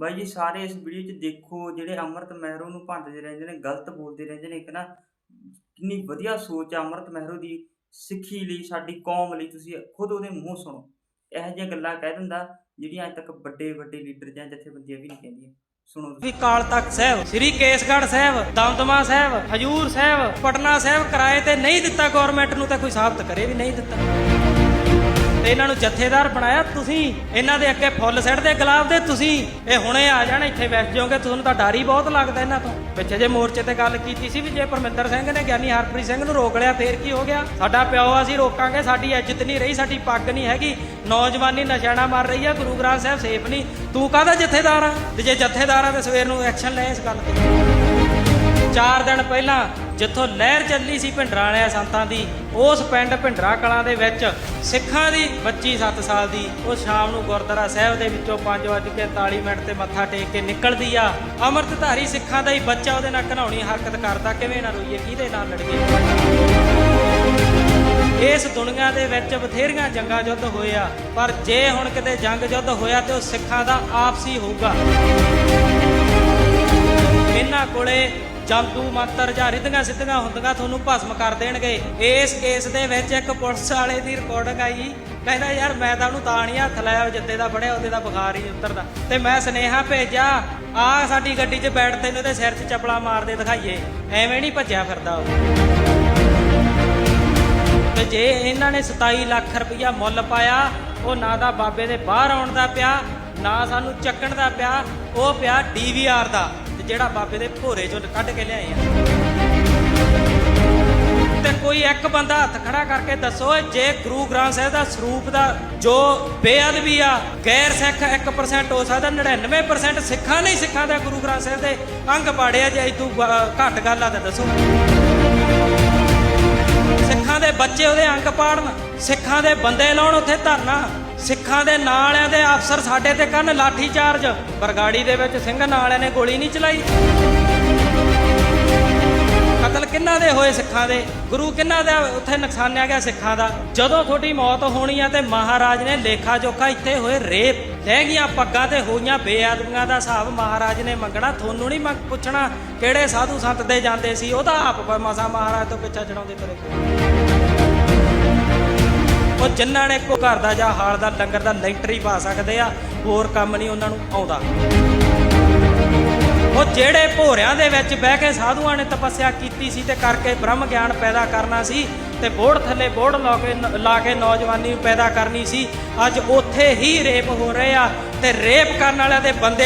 ਬਾਈ ਜੀ, ਸਾਰੇ ਇਸ ਵੀਡੀਓ 'ਚ ਦੇਖੋ, ਜਿਹੜੇ ਅੰਮ੍ਰਿਤ ਮਹਿਰੂ ਨੂੰ ਭੰਡਦੇ ਰਹਿੰਦੇ ਨੇ, ਗਲਤ ਬੋਲਦੇ ਰਹਿੰਦੇ ਨੇ, ਇੱਕ ਨਾ ਕਿੰਨੀ ਵਧੀਆ ਸੋਚ ਆ ਅੰਮ੍ਰਿਤ ਮਹਿਰੂ ਦੀ, ਸਿੱਖੀ ਲਈ, ਸਾਡੀ ਕੌਮ ਲਈ, ਤੁਸੀਂ ਖੁਦ ਉਹਦੇ ਮੂੰਹ ਸੁਣੋ। ਇਹੋ ਜਿਹੀਆਂ ਗੱਲਾਂ ਕਹਿ ਦਿੰਦਾ, ਜਿਹੜੀਆਂ ਅੱਜ ਤੱਕ ਵੱਡੇ ਵੱਡੇ ਲੀਡਰ ਜਾਂ ਜਥੇਬੰਦੀਆਂ ਵੀ ਨਹੀਂ ਕਹਿੰਦੀਆਂ। ਸੁਣੋ ਤੁਸੀਂ। ਕਾਲ ਤਖਤ ਸਾਹਿਬ, ਸ੍ਰੀ ਕੇਸਗੜ੍ਹ ਸਾਹਿਬ, ਦਮਦਮਾ ਸਾਹਿਬ, ਹਜੂਰ ਸਾਹਿਬ, ਪਟਨਾ ਸਾਹਿਬ ਕਿਰਾਏ ਤੇ ਨਹੀਂ ਦਿੱਤਾ ਗਵਰਨਮੈਂਟ ਨੂੰ ਤਾਂ ਕੋਈ ਸਾਬਤ ਕਰੇ ਵੀ ਨਹੀਂ ਦਿੱਤਾ। ਤੇ ਇਹਨਾਂ ਨੂੰ ਜਥੇਦਾਰ ਬਣਾਇਆ। ਤੁਸੀਂ ਇਹਨਾਂ ਦੇ ਅੱਗੇ ਫੁੱਲ ਸਿੱਟਦੇ, ਗੁਲਾਬ ਦੇ। ਤੁਸੀਂ ਇਹ ਹੁਣੇ ਆ ਜਾਣ, ਇੱਥੇ ਬੈਠ ਜਾਓਗੇ। ਤੁਹਾਨੂੰ ਤਾਂ ਡਰ ਹੀ ਬਹੁਤ ਲੱਗਦਾ ਇਹਨਾਂ ਤੋਂ। ਪਿੱਛੇ ਜੇ ਮੋਰਚੇ ਤੇ ਗੱਲ ਕੀਤੀ ਸੀ ਵੀ ਜੇ ਪਰਮਿੰਦਰ ਸਿੰਘ ਨੇ ਗਿਆਨੀ ਹਰਪ੍ਰੀਤ ਸਿੰਘ ਨੂੰ ਰੋਕ ਲਿਆ, ਫੇਰ ਕੀ ਹੋ ਗਿਆ? ਸਾਡਾ ਪਿਓ ਅਸੀਂ ਰੋਕਾਂਗੇ, ਸਾਡੀ ਇੱਜ਼ਤ ਨਹੀਂ ਰਹੀ, ਸਾਡੀ ਪੱਗ ਨਹੀਂ ਹੈਗੀ। ਨੌਜਵਾਨੀ ਨਸ਼ਾਣਾ ਮਾਰ ਰਹੀ ਆ, ਗੁਰੂ ਗ੍ਰੰਥ ਸਾਹਿਬ ਸੇਫ ਨਹੀਂ। ਤੂੰ ਕਾਹਦਾ ਜਥੇਦਾਰ ਆ? ਤੇ ਜੇ ਜਥੇਦਾਰ ਆ ਤੇ ਸਵੇਰ ਨੂੰ ਐਕਸ਼ਨ ਲੈ ਇਸ ਗੱਲ ਤੇ? ਚਾਰ ਦਿਨ ਪਹਿਲਾਂ ਜਿੱਥੋਂ ਲਹਿਰ ਚੱਲੀ ਸੀ ਭਿੰਡਰਾਂ ਵਾਲਿਆਂ ਸੰਤਾਂ ਦੀ, ਉਸ ਪਿੰਡ ਭਿੰਡਰਾ ਕਲਾਂ ਦੇ ਵਿੱਚ ਸਿੱਖਾਂ ਦੀ ਬੱਚੀ 7 ਸਾਲ ਦੀ, ਉਹ ਸ਼ਾਮ ਨੂੰ ਗੁਰਦੁਆਰਾ ਸਾਹਿਬ ਦੇ ਵਿੱਚੋਂ 5:41 ਮਿੰਟ ਤੇ ਮੱਥਾ ਟੇਕ ਕੇ ਨਿਕਲਦੀ ਆ। ਅੰਮ੍ਰਿਤਧਾਰੀ ਸਿੱਖਾਂ ਦਾ ਹੀ ਬੱਚਾ ਉਹਦੇ ਨਾਲ ਘਨਾਉਣੀ ਹਰਕਤ ਕਰਦਾ, ਕਿਵੇਂ ਨਾ ਰੋਈਏ, ਕਿਹਦੇ ਨਾਲ ਲੜੀਏ? ਇਸ ਦੁਨੀਆ ਦੇ ਵਿੱਚ ਬਥੇਰੀਆਂ ਜੰਗਾਂ ਯੁੱਧ ਹੋਏ ਆ, ਪਰ ਜੇ ਹੁਣ ਕਿਤੇ ਜੰਗ ਯੁੱਧ ਹੋਇਆ ਤੇ ਉਹ ਸਿੱਖਾਂ ਦਾ ਆਪਸੀ ਹੋਊਗਾ। ਇਹਨਾਂ ਕੋਲੇ ਜਾਦੂ ਮੰਤਰ ਜਾਂ ਰਿੱਧੀਆਂ ਸਿੱਧੀਆਂ ਹੁੰਦੀਆਂ ਤੁਹਾਨੂੰ ਭਸਮ ਕਰ ਦੇਣਗੇ। ਇਸ ਕੇਸ ਦੇ ਵਿੱਚ ਇੱਕ ਪੁਲਿਸ ਵਾਲੇ ਦੀ ਰਿਕਾਰਡਿੰਗ ਆਈ। ਕਹਿੰਦਾ, ਯਾਰ, ਮੈਂ ਤਾਂ ਉਹਨੂੰ ਤਾਂ ਨਹੀਂ ਹੱਥ ਲਾਇਆ ਜਿੱਦੇ ਦਾ ਫੜਿਆ ਉਹਦੇ ਦਾ ਬੁਖਾਰ ਹੀ ਉਤਰਦਾ। ਤੇ ਮੈਂ ਸਨੇਹਾ ਭੇਜਿਆ, ਆ ਸਾਡੀ ਗੱਡੀ 'ਚ ਬੈਠ ਤੈਨੂੰ ਇਹਦੇ ਸਿਰ 'ਚ ਚਪਲਾ ਮਾਰਦੇ ਦਿਖਾਈਏ। ਐਵੇਂ ਨਹੀਂ ਭੱਜਿਆ ਫਿਰਦਾ ਉਹ। ਤੇ ਜੇ ਇਹਨਾਂ ਨੇ 27 ਲੱਖ ਰੁਪਇਆ ਮੁੱਲ ਪਾਇਆ, ਉਹ ਨਾ ਦਾ ਬਾਬੇ ਦੇ ਬਾਹਰ ਆਉਣ ਦਾ ਪਿਆ, ਨਾ ਸਾਨੂੰ ਚੱਕਣ ਦਾ ਪਿਆ, ਉਹ ਪਿਆ ਡੀਵੀਆਰ ਦਾ। ਜਿਹੜਾ ਬਾਬੇ ਦੇ ਭੋਰੇ ਚੋਂ ਕੱਢ ਕੇ ਲਿਆਏ ਆ। ਤੇ ਕੋਈ ਇੱਕ ਬੰਦਾ ਹੱਥ ਖੜਾ ਕਰਕੇ ਦੱਸੋ, ਜੇ ਗੁਰੂ ਗ੍ਰੰਥ ਸਾਹਿਬ ਦਾ ਸਰੂਪ ਦਾ ਜੋ ਬੇਅਦਬੀ ਆ, ਗੈਰ ਸਿੱਖ 1% ਹੋ ਸਕਦਾ 99% ਸਿੱਖਾਂ ਨੇ ਸਿੱਖਾਂ ਦਾ ਗੁਰੂ ਗ੍ਰੰਥ ਸਾਹਿਬ ਦੇ ਅੰਗ ਪਾੜਿਆ ਜੇ ਇਦੋਂ ਘੱਟ ਗੱਲ ਆ ਤਾਂ ਦੱਸੋ। ਸਿੱਖਾਂ ਦੇ ਬੱਚੇ ਉਹਦੇ ਅੰਗ ਪਾੜਨ, ਸਿੱਖਾਂ ਦੇ ਬੰਦੇ ਲਾਉਣ ਉੱਥੇ ਧਰਨਾ ਸਿੱਖਾਂ ਦੇ ਨਾਲਿਆਂ ਦੇ ਅਫਸਰ ਸਾਡੇ ਤੇ ਕਰਨ ਲਾਠੀ ਚਾਰਜ ਬਰਗਾੜੀ ਦੇ ਵਿੱਚ ਸਿੰਘ ਨਾਲਿਆਂ ਨੇ ਗੋਲੀ ਨਹੀਂ ਚਲਾਈ। ਕਤਲ ਕਿੰਨਾ ਦੇ ਹੋਏ ਸਿੱਖਾਂ ਦੇ? ਗੁਰੂ ਕਿੰਨਾ ਦਾ ਉੱਥੇ ਨੁਕਸਾਨਿਆ ਗਿਆ ਸਿੱਖਾਂ ਦਾ? ਜਦੋਂ ਤੁਹਾਡੀ ਮੌਤ ਹੋਣੀ ਆ ਤੇ ਮਹਾਰਾਜ ਨੇ ਲੇਖਾ ਜੋਖਾ ਇੱਥੇ ਹੋਏ ਰੇਪ। ਲੈ ਗਈਆਂ ਪੱਗਾਂ ਤੇ ਹੋਈਆਂ ਬੇਅਦਬੀਆਂ ਦਾ ਹਿਸਾਬ। ਮਹਾਰਾਜ ਨੇ ਮੰਗਣਾ, ਤੁਹਾਨੂੰ ਨਹੀਂ ਮੰਗ ਪੁੱਛਣਾ ਕਿਹੜੇ ਸਾਧੂ ਸੰਤ ਦੇ ਜਾਂਦੇ ਸੀ। ਉਹਦਾ ਆਪ ਮਸਾ ਮਹਾਰਾਜ ਤੋਂ ਪਿੱਛਾ ਚੜਾਉਂਦੇ ਤੁਰੇ ਜਿਨ੍ਹਾਂ ਨੇ ਕੋ ਘਰ ਦਾ ਜਾਂ ਹਾਲ ਦਾ ਲੰਗਰ ਦਾ ਲੈਂਟਰ ਹੀ ਪਾ ਸਕਦੇ ਆ, ਹੋਰ ਕੰਮ ਨਹੀਂ ਉਹਨਾਂ ਨੂੰ ਆਉਂਦਾ। ਉਹ ਜਿਹੜੇ ਭੋਰਿਆਂ ਦੇ ਵਿੱਚ ਬਹਿ ਕੇ ਸਾਧੂਆਂ ਨੇ ਤਪੱਸਿਆ ਕੀਤੀ ਸੀ ਤੇ ਕਰਕੇ ਬ੍ਰਹਮ ਗਿਆਨ ਪੈਦਾ ਕਰਨਾ ਸੀ ਤੇ ਬੋੜ ਥੱਲੇ ਬੋੜ ਲਾ ਕੇ ਲਾ ਕੇ ਨੌਜਵਾਨੀ ਪੈਦਾ ਕਰਨੀ ਸੀ। ਅੱਜ ਉੱਥੇ ਹੀ ਰੇਪ ਹੋ ਰਹੇ ਆ ਤੇ ਰੇਪ ਕਰਨ ਵਾਲਿਆਂ ਦੇ ਬੰਦੇ